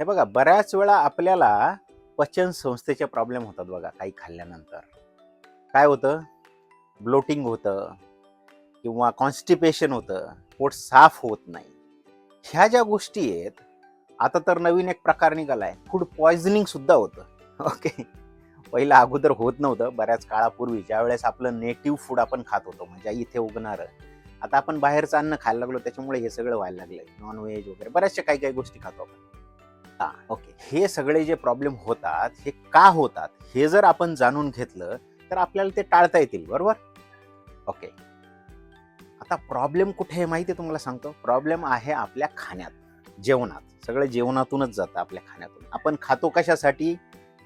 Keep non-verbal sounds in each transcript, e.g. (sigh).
हे बघा बऱ्याच वेळा आपल्याला पचन संस्थेचे प्रॉब्लेम होतात बघा काही खाल्ल्यानंतर. काय होतं? ब्लोटिंग होतं किंवा कॉन्स्टिपेशन होतं पोट साफ होत नाही. ह्या ज्या गोष्टी आहेत आता तर नवीन एक प्रकार निघाला आहे फूड पॉयझनिंग सुद्धा होतं. ओके पहिलं अगोदर होत नव्हतं बऱ्याच काळापूर्वी. ज्या वेळेस आपलं नेटिव्ह फूड आपण खात होतो म्हणजे इथे उगणारं. आता आपण बाहेरचं अन्न खायला लागलो त्याच्यामुळे हे सगळं व्हायला लागलं नॉनव्हेज वगैरे बऱ्याचशा काही काही गोष्टी खातो आपण. हा ओके हे सगळे जे प्रॉब्लेम होतात हे का होतात हे जर आपण जाणून घेतलं तर आपल्याला ते टाळता येतील बरोबर? ओके आता प्रॉब्लेम कुठे आहे माहिती आहे तुम्हाला सांगतो? प्रॉब्लेम आहे आपल्या खाण्यात जेवणात. सगळं जेवणातूनच जातं आपल्या खाण्यातून. आपण खातो कशासाठी?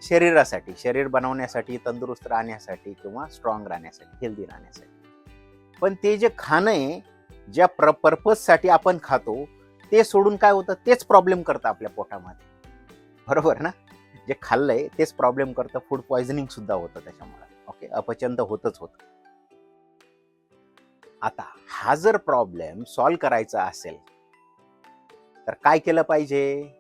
शरीरासाठी. शरीर बनवण्यासाठी तंदुरुस्त राहण्यासाठी किंवा स्ट्रॉंग राहण्यासाठी हेल्दी राहण्यासाठी. पण ते जे खाणं आहे ज्या प्र पर्पजसाठी आपण खातो ते सोडून काय होतं? तेच प्रॉब्लेम करतं आपल्या पोटामध्ये. बरोबर ना? जे खाल्लंय तेच प्रॉब्लेम करतं. फूड पॉयझनिंग सुद्धा होतं त्याच्यामुळे. ओके अपचन तर होतच होतं. आता हा जर प्रॉब्लेम सॉल्व करायचा असेल तर काय केलं पाहिजे?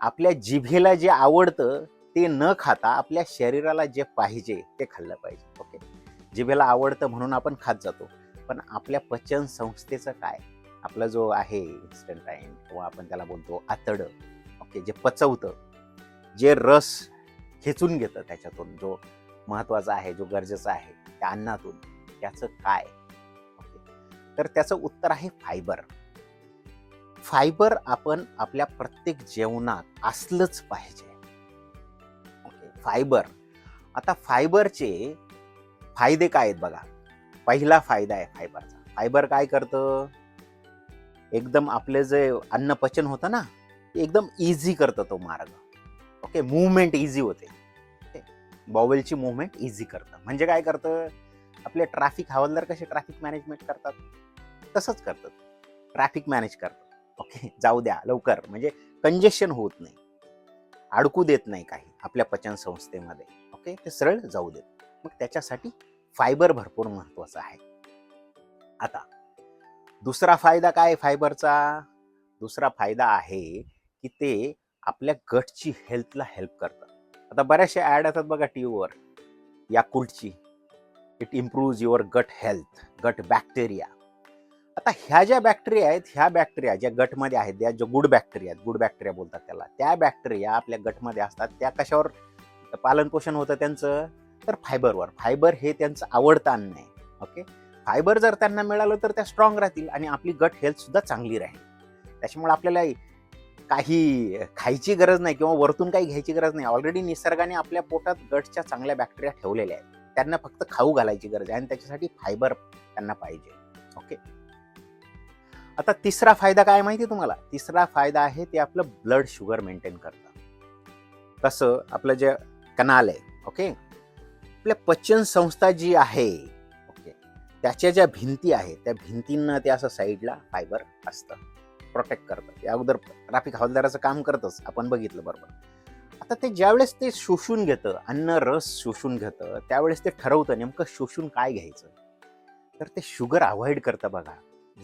आपल्या जिभेला जे आवडतं ते न खाता आपल्या शरीराला जे पाहिजे ते खाल्लं पाहिजे. ओके जिभेला आवडतं म्हणून आपण खात जातो. पण आपल्या पचन संस्थेचं काय? आपला जो आहे इन्स्टंटाईन किंवा आपण त्याला बोलतो आतडं ओके जे पचवतं जे रस खेचून घेतं त्याच्यातून जो महत्त्वाचा आहे जो गरजेचा आहे त्या अन्नातून त्याचं काय? ओके तर त्याचं उत्तर आहे फायबर फायबर आपण आपल्या प्रत्येक जेवणात असलंच पाहिजे. ओके फायबर आता फायबरचे फायदे काय आहेत बघा? पहिला फायदा आहे फायबरचा फायबर काय करतं? एकदम आपले जे अन्न पचन होतं ना ते एकदम इझी करतं तो मार्ग. ओके मुवमेंट इझी होते. बॉवेलची मुवमेंट इझी करतं. म्हणजे काय करतं? आपले ट्रॅफिक हवालदार कसे ट्रॅफिक मॅनेजमेंट करतात? तसंच करतात. ट्रॅफिक मॅनेज करतात. ओके जाऊ द्या लवकर. म्हणजे कंजेशन होत नाही. अडकू देत नाही काही आपल्या पचन संस्थेमध्ये. ओके ते सरळ जाऊ देत. मग त्याच्यासाठी फायबर भरपूर महत्वाचं आहे. आता दुसरा फायदा काय फायबरचा? दुसरा फायदा आहे की ते आपल्या गटची हेल्थला हेल्प करतात. आता बऱ्याचशा ॲड येतात बघा टी व्हीवर याकुल्टची it improves your gut health gut bacteria. आता ह्या ज्या बॅक्टेरिया आहेत ह्या बॅक्टेरिया ज्या गटमध्ये आहेत त्या ज्या गुड बॅक्टेरिया आहेत गुड बॅक्टेरिया बोलतात त्याला त्या बॅक्टेरिया आपल्या गटमध्ये असतात त्या कशावर पालनपोषण होतं त्यांचं? तर फायबरवर. फायबर हे त्यांचं आवडतं अन्न आहे ओके? फायबर जर त्यांना मिळालं तर त्या स्ट्रॉंग राहतील आणि आपली गट हेल्थ सुद्धा चांगली राहील. त्याच्यामुळे आपल्याला काही खायची गरज नाही किंवा वरतून काही घ्यायची गरज नाही. ऑलरेडी निसर्गाने आपल्या पोटात गटच्या चांगल्या बॅक्टेरिया ठेवलेल्या आहेत. त्यांना फक्त खाऊ घालायची गरज आहे आणि त्याच्यासाठी फायबर त्यांना पाहिजे. ओके आता तिसरा फायदा काय माहिती आहे तुम्हाला? तिसरा फायदा आहे ते आपलं ब्लड शुगर मेंटेन करतं. तसं आपलं जे कनाल आहे. ओके आपल्या पचन संस्था जी आहे त्याच्या ज्या भिंती आहेत त्या भिंतींना ते असं साईडला फायबर असतं. प्रोटेक्ट करतं. ते अगोदर ट्रॅफिक हवालदाराचं काम करतच. आपण बघितलं बरोबर. आता ते ज्यावेळेस ते शोषून घेतं अन्न रस शोषून घेतं त्यावेळेस ते ठरवतं नेमकं शोषून काय घ्यायचं? तर ते शुगर अवॉइड करतं बघा.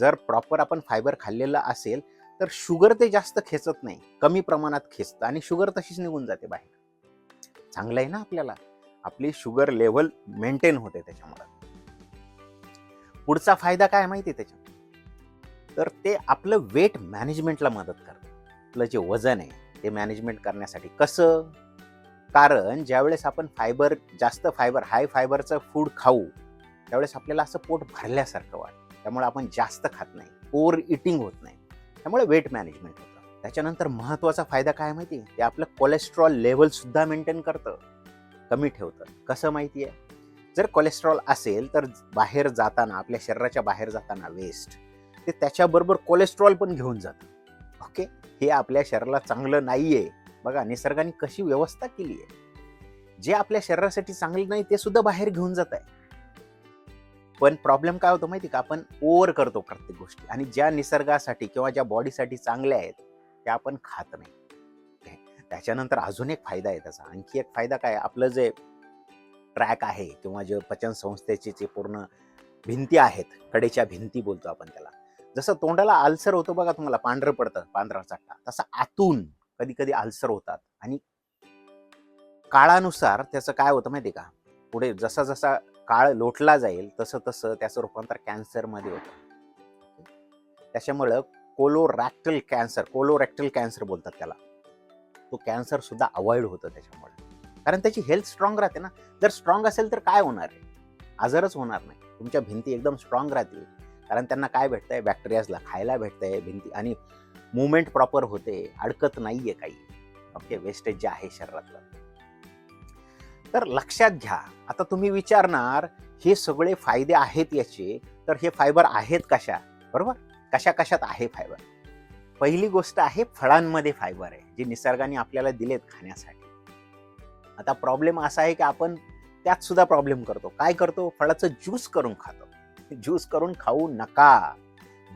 जर प्रॉपर आपण फायबर खाल्लेलं असेल तर शुगर ते जास्त खेचत नाही. कमी प्रमाणात खेचतं आणि शुगर तशीच निघून जाते बाहेर. चांगलं आहे ना आपल्याला? आपली शुगर लेवल मेंटेन होते त्याच्यामुळे. पुढचा फायदा काय माहिती आहे त्याच्यात? तर ते आपलं वेट मॅनेजमेंटला मदत करतं. आपलं जे वजन आहे ते मॅनेजमेंट करण्यासाठी. कसं? कारण ज्यावेळेस आपण फायबर जास्त फायबर हाय फायबरचं फूड खाऊ त्यावेळेस आपल्याला असं पोट भरल्यासारखं वाटतं. त्यामुळे आपण जास्त खात नाही. ओव्हर इटिंग होत नाही. त्यामुळे वेट मॅनेजमेंट होतं. त्याच्यानंतर महत्त्वाचा फायदा काय माहिती आहे? ते आपलं कोलेस्ट्रॉल लेवलसुद्धा मेंटेन करतं. कमी ठेवतं. कसं माहिती आहे? जर कोलेस्ट्रॉल असेल तर बाहेर जाताना आपल्या शरीराच्या बाहेर जाताना वेस्ट ते त्याच्याबरोबर कोलेस्ट्रॉल पण घेऊन जातं. ओके हे आपल्या शरीराला चांगलं नाही आहे बघा निसर्गाने कशी व्यवस्था केली आहे. जे आपल्या शरीरासाठी चांगलं नाही ते सुद्धा बाहेर घेऊन जात आहे. पण प्रॉब्लेम काय होतो माहिती का? आपण ओव्हर करतो प्रत्येक गोष्टी आणि ज्या निसर्गासाठी किंवा ज्या बॉडीसाठी चांगल्या आहेत त्या आपण खात नाही. त्याच्यानंतर अजून एक फायदा आहे त्याचा. आणखी एक फायदा काय? आपलं जे ट्रॅक आहे किंवा जे पचन संस्थेचे जे पूर्ण भिंती आहेत कडेच्या भिंती बोलतो आपण त्याला. जसं तोंडाला आल्सर होतो बघा तुम्हाला पांढरं पडतं पांढरा चट्टा. तसं आतून कधी कधी आल्सर होतात. आणि काळानुसार त्याचं काय होतं माहिती आहे का? पुढे जसा जसा काळ लोटला जाईल तसं तसं त्याचं रूपांतर कॅन्सरमध्ये होतं. त्याच्यामुळं कोलोरॅक्टल कॅन्सर कोलोरॅक्टल कॅन्सर बोलतात त्याला. तो कॅन्सर सुद्धा अवॉइड होतं त्याच्यामुळे. कारण त्याची हेल्थ स्ट्रॉंग राहते ना. जर स्ट्रॉंग असेल तर काय होणार आहे? आजारच होणार नाही. तुमच्या भिंती एकदम स्ट्रॉंग राहतील. कारण त्यांना काय भेटतंय? बॅक्टेरियाजला खायला भेटतंय भिंती आणि मुवमेंट प्रॉपर होते. अडकत नाहीये काही. ओके वेस्टेज जे आहे शरीरातलं. तर लक्षात घ्या. आता तुम्ही विचारणार हे सगळे फायदे आहेत याचे? तर हे फायबर आहेत कशा? बरोबर? कशा कशात आहे फायबर पहिली गोष्ट आहे फळांमध्ये फायबर आहे जे निसर्गाने आपल्याला दिलेत खाण्यासाठी. आता प्रॉब्लेम असा आहे की आपण त्यात सुद्धा प्रॉब्लेम करतो. काय करतो? फळाचं ज्यूस करून खातो. ज्यूस करून खाऊ नका.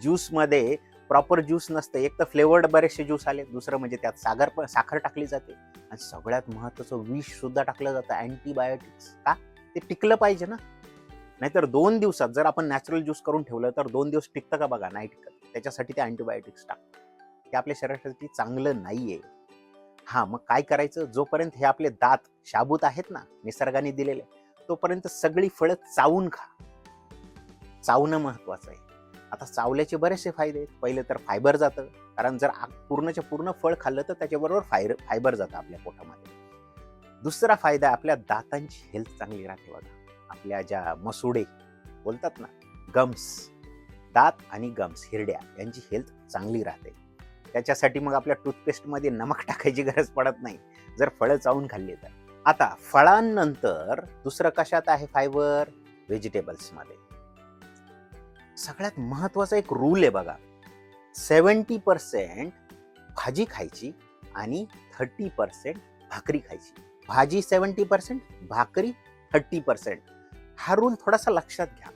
ज्यूसमध्ये प्रॉपर ज्यूस नसतं. एक तर फ्लेवर्ड बरेचसे ज्यूस आले. दुसरं म्हणजे त्यात सागर पण साखर टाकली जाते. आणि सगळ्यात महत्त्वाचं विष सुद्धा टाकलं जातं. अँटीबायोटिक्स का? ते टिकलं पाहिजे ना. नाहीतर दोन दिवसात जर आपण नॅचरल ज्यूस करून ठेवलं तर दोन दिवस टिकतं का बघा? नाही टिकत त्याच्यासाठी ते अँटीबायोटिक्स टाकतात. ते आपल्या शरीरासाठी चांगलं नाही आहे हा मग काय करायचं? जोपर्यंत हे आपले दात शाबूत आहेत ना निसर्गाने दिलेले तोपर्यंत सगळी फळं चावून खा. चावणं महत्वाचं आहे. आता चावल्याचे बरेचसे फायदे आहेत. पहिले तर फायबर जातं कारण जर आ- पूर्णच्या पूर्ण फळ खाल्लं तर त्याच्याबरोबर फायर फायबर जातं आपल्या पोटामध्ये. दुसरा फायदा आपल्या दातांची हेल्थ चांगली राहते बघा. आपल्या ज्या मसुडे बोलतात ना गम्स दात आणि गम्स हिरड्या यांची हेल्थ चांगली राहते. त्याच्यासाठी मग आपल्या टूथपेस्टमध्ये नमक टाकायची गरज पडत नाही. जर फळं चावून खाल्ली तर. आता फळांनंतर दुसरं कशात आहे फायबर? व्हेजिटेबल्समध्ये. सगळ्यात महत्त्वाचा एक रूल आहे बघा. सेवन्टी पर्सेंट भाजी खायची आणि थर्टी पर्सेंट भाकरी खायची. भाजी सेवन्टी पर्सेंट भाकरी थर्टी पर्सेंट. हा रूल थोडासा लक्षात घ्या.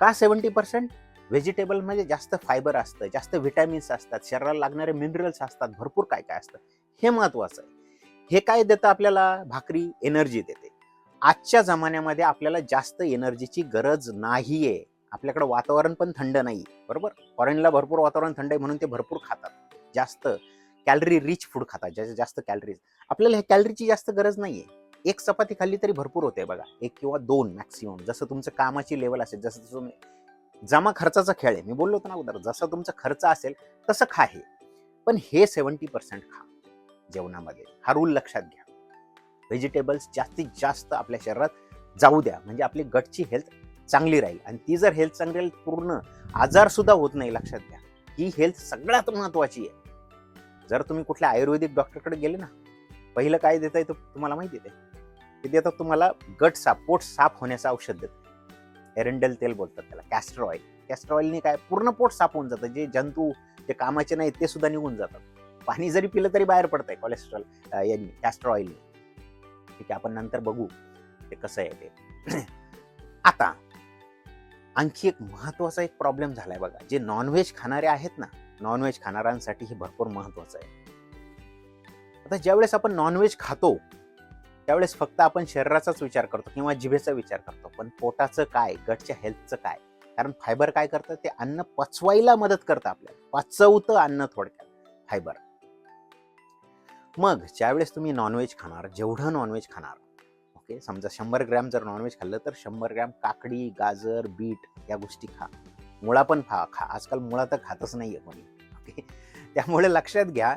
का सेवन्टी पर्सेंट? व्हेजिटेबलमध्ये जास्त फायबर असतं जास्त व्हिटॅमिन्स असतात शरीराला लागणारे मिनरल्स असतात भरपूर काय काय असतं हे महत्त्वाचं आहे. हे काय देतं आपल्याला? भाकरी एनर्जी देते. आजच्या जमान्यामध्ये आपल्याला जास्त एनर्जीची गरज नाहीये. आपल्याकडे वातावरण पण थंड नाही बरोबर? फॉरेनला भरपूर वातावरण थंड आहे म्हणून ते भरपूर खातात. जास्त कॅलरी रिच फूड खातात ज्याच्या जास्त कॅलरीज आपल्याला ह्या कॅलरीची जास्त गरज नाही आहे एक चपाती खाल्ली तरी भरपूर होते बघा. एक किंवा दोन मॅक्सिमम जसं तुमचं कामाची लेवल असेल जसं तुम्ही जमा खर्चाचा खेळ आहे. मी बोललो होतो ना अगोदर जसं तुमचा खर्च असेल तसं खा हे. पण हे सेवन्टी पर्सेंट खा जेवणामध्ये. हा रूल लक्षात घ्या. व्हेजिटेबल्स जास्तीत जास्त आपल्या शरीरात जाऊ द्या. म्हणजे आपली गटची हेल्थ चांगली राहील. आणि ती जर हेल्थ चांगली राहील पूर्ण आजार सुद्धा होत नाही लक्षात घ्या. ही हेल्थ सगळ्यात महत्वाची आहे. जर तुम्ही कुठल्या आयुर्वेदिक डॉक्टरकडे गेले ना पहिलं काय देता येतं तुम्हाला माहिती आहे ते? देतात तुम्हाला गट साफ पोट साफ होण्याचं औषध देतं एरंडेल तेल बोलतात त्याला कॅस्टर ऑइल कॅस्टर ऑइलने काय पूर्ण पोट साफ होऊन जातं. जे जंतू जे कामाचे नाहीत ते सुद्धा निघून जातात. पाणी जरी पिलं तरी बाहेर पडतंय कोलेस्ट्रॉल यांनी कॅस्टर ऑइलने ठीक आहे आपण नंतर बघू ते कसं आहे ते. (clears throat) आता आणखी एक महत्त्वाचा एक प्रॉब्लेम झालाय बघा. जे नॉनव्हेज खाणारे आहेत ना नॉनव्हेज खाणाऱ्यांसाठी हे भरपूर महत्वाचं आहे. आता ज्यावेळेस आपण नॉनव्हेज खातो त्यावेळेस फक्त आपण शरीराचाच विचार करतो किंवा जिभेचा विचार करतो. पण पोटाचं काय गटच्या हेल्थचं काय? कारण फायबर काय करतं? ते अन्न पचवायला मदत करतं आपल्याला. पचवतं अन्न थोडक्यात फायबर मग ज्यावेळेस तुम्ही नॉनव्हेज खाणार जेवढं नॉनव्हेज खाणार ओके समजा शंभर ग्रॅम जर नॉनव्हेज खाल्लं तर शंभर ग्रॅम काकडी गाजर बीट या गोष्टी खा. मुळा पण खा खा. आजकाल मुळा तर खातच नाहीये कोणी ओके त्यामुळे लक्षात घ्या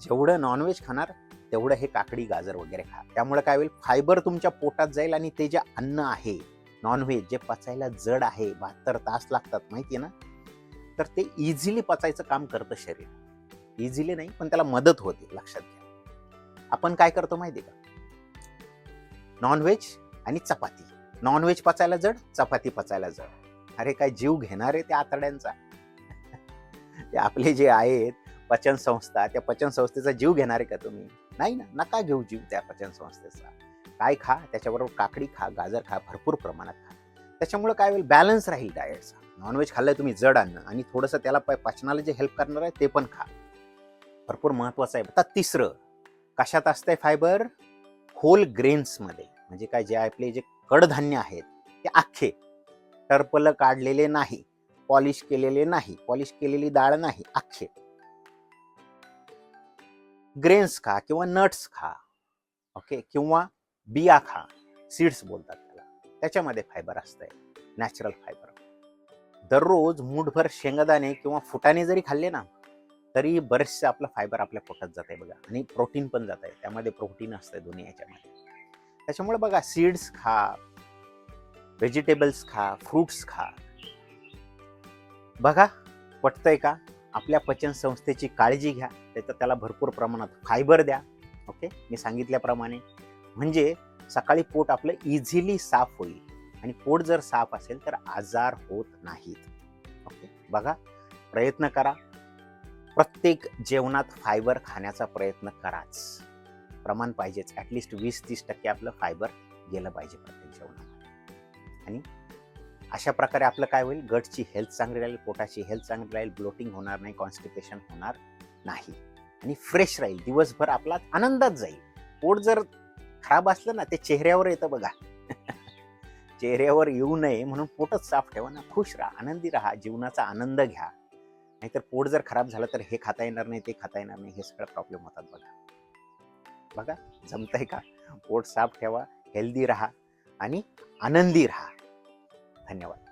जेवढं नॉनव्हेज खाणार तेवढं हे काकडी गाजर वगैरे खा. त्यामुळे काय होईल फायबर तुमच्या पोटात जाईल आणि ते जे अन्न आहे नॉनव्हेज जे पचायला जड आहे बहात्तर तास लागतात माहिती आहे ना? तर ते इझिली पचायचं काम करतं शरीर. इझिली नाही पण त्याला मदत होते लक्षात घ्या. आपण काय करतो माहिती का? नॉनव्हेज आणि चपाती. नॉनव्हेज पचायला जड चपाती पचायला जड. अरे काय जीव घेणार आहे त्या आतड्यांचा? (laughs) ते आपले जे आहेत पचन संस्था त्या पचन संस्थेचा जीव घेणार आहे का तुम्ही? नाही ना नका घेऊ जीव त्या पचन संस्थेचा. काय खा त्याच्याबरोबर काकडी खा गाजर खा भरपूर प्रमाणात खा. त्याच्यामुळे काय होईल बॅलन्स राहील डायटचा नॉनव्हेज खाल्लंय तुम्ही जड अन्न आणि थोडंसं त्याला प- पचनाला जे हेल्प करणार आहे ते पण खा. भरपूर महत्वाचं आहे. आता तिसरं कशात असतंय फायबर होल ग्रेन्समध्ये म्हणजे काय जे आपले जे कडधान्य आहेत ते अख्खे. टर्पल काढलेले नाही पॉलिश केलेले नाही पॉलिश केलेली डाळ नाही अख्खे. ग्रेन्स खा किंवा नट्स खा ओके किंवा बिया खा सीड्स बोलतात त्याला. त्याच्यामध्ये फायबर असतंय नॅचरल फायबर दररोज मूठभर शेंगदाणे किंवा फुटाणे जरी खाल्ले ना तरी बरेचसे आपलं फायबर आपल्या पोटात जात आहे बघा. आणि प्रोटीन पण जात आहे त्यामध्ये प्रोटीन असतंय दोन्ही याच्यामध्ये. त्याच्यामुळे बघा सीड्स खा व्हेजिटेबल्स खा फ्रुट्स खा. बघा पटतंय का? आपल्या पचन संस्थेची काळजी घ्या त्याचं त्याला भरपूर प्रमाणात फायबर द्या. ओके? मी सांगितल्याप्रमाणे. म्हणजे सकाळी पोट आपलं इझिली साफ होईल. आणि पोट जर साफ असेल तर आजार होत नाहीत. ओके? बघा प्रयत्न करा. प्रत्येक जेवणात फायबर खाण्याचा प्रयत्न कराच. प्रमाण पाहिजेच. ॲटलिस्ट वीस तीस टक्के आपलं फायबर गेलं पाहिजे प्रत्येक जेवणामध्ये. आणि अशा प्रकारे आपलं काय होईल? गटची हेल्थ चांगली राहील पोटाची हेल्थ चांगली राहील ब्लोटिंग होणार नाही कॉन्स्टिपेशन होणार नाही. आणि फ्रेश राहील. दिवसभर आपला आनंदात जाईल. पोट जर खराब असलं ना ते चेहऱ्यावर येतं बघा. (laughs) चेहऱ्यावर येऊ नये म्हणून पोटच साफ ठेवा ना. खुश राहा आनंदी राहा जीवनाचा आनंद घ्या. नाहीतर पोट जर खराब झालं तर हे खाता येणार नाही ते खाता येणार नाही हे सगळं प्रॉब्लेम होतात बघा. बघा जमतंय का? पोट साफ ठेवा हेल्दी राहा आणि आनंदी राहा. धन्यवाद